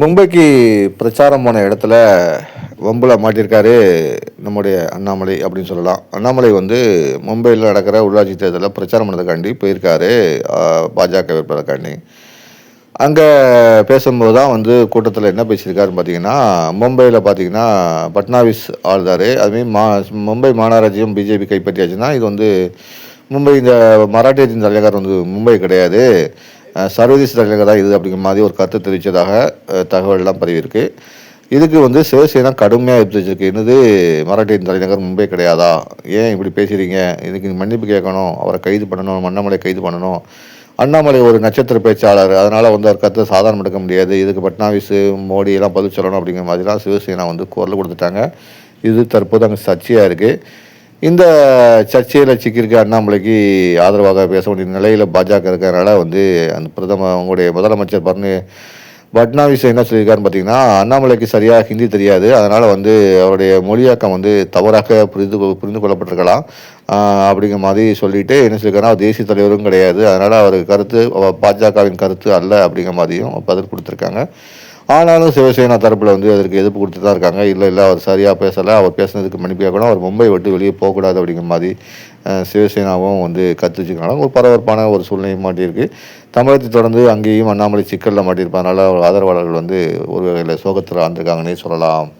மும்பைக்கு பிரச்சாரம் போன இடத்துல வம்புல மாட்டியிருக்காரு நம்முடைய அண்ணாமலை அப்படின்னு சொல்லலாம். அண்ணாமலை வந்து மும்பையில் நடக்கிற உள்ளாட்சி தேர்தலில் பிரச்சாரம் பண்ணதுக்காண்டி போயிருக்காரு பாஜக வேட்பாளருக்காண்டி. அங்கே பேசும்போது தான் வந்து கூட்டத்தில் என்ன பேசியிருக்காருன்னு பார்த்தீங்கன்னா மும்பையில் பார்த்தீங்கன்னா பட்னாவிஸ் ஆளுதார். அதுமாரி மா மும்பை மாநகராட்சியும் பிஜேபி கைப்பற்றியாச்சுன்னா இது வந்து மும்பை இந்த மராட்டியத்தின் தலைநகர் வந்து மும்பை கிடையாது. சர்வதேச தலைநகர் தான் இது அப்படிங்கிற மாதிரி ஒரு கருத்து தெரிவித்ததாக தகவல்லாம் பதிவிருக்கு. இதுக்கு வந்து சிவசேனா கடுமையாக எடுத்து வச்சிருக்கு என்னது மராட்டியின் தலைநகர் மும்பை கிடையாதா? ஏன் இப்படி பேசுகிறீங்க இதுக்கு மன்னிப்பு கேட்கணும். அவரை கைது பண்ணணும் அண்ணாமலை கைது பண்ணணும். அண்ணாமலை ஒரு நட்சத்திர பேச்சாளர். அதனால் வந்து அவர் கருத்தை சாதாரணம் எடுக்க முடியாது. இதுக்கு பட்னாவிஸ் மோடி எல்லாம் பதில் சொல்லணும் அப்படிங்கிற மாதிரிலாம் சிவசேனா வந்து குரல் கொடுத்துட்டாங்க. இது தற்போது அங்கே சர்ச்சையாக இருக்குது இந்த சர்ச்சையில் சிக்கியிருக்க அண்ணாமலைக்கு ஆதரவாக பேச வேண்டிய நிலையில் பாஜக இருக்கிறதுனால வந்து அந்த பிரதம அவங்களுடைய முதலமைச்சர் பர்னி பட்னாவிஸ் என்ன சொல்லியிருக்காருன்னு பார்த்தீங்கன்னா அண்ணாமலைக்கு சரியாக ஹிந்தி தெரியாது. அதனால் வந்து அவருடைய மொழியாக்கம் வந்து தவறாக புரிந்து புரிந்து கொள்ளப்பட்டிருக்கலாம். அப்படிங்கிற மாதிரி சொல்லிட்டு என்ன சொல்லியிருக்காருன்னா தேசிய தலைவரும் கிடையாது. அதனால் அவர் கருத்து பாஜகவின் கருத்து அல்ல அப்படிங்கிற மாதிரியும் பதில் கொடுத்துருக்காங்க. ஆனாலும் சிவசேனா தரப்பில் வந்து அதற்கு எதிர்ப்பு கொடுத்து தான் இருக்காங்க. இல்லை இல்லை அவர் சரியாக பேசலை. அவர் பேசுனதுக்கு மன்னிப்பு கூட அவர் மும்பை விட்டு வெளியே போகக்கூடாது அப்படிங்கிற மாதிரி சிவசேனாவும் வந்து கருத்து ஒரு பரபரப்பான ஒரு சூழ்நிலை மாட்டியிருக்கு. தமிழகத்தை தொடர்ந்து அங்கேயும் அண்ணாமலை சிக்கலில் மாட்டியிருப்பதனால அவர் ஆதரவாளர்கள் வந்து ஒரு வகையில் சோகத்தில் ஆண்டிருக்காங்கன்னே சொல்லலாம்.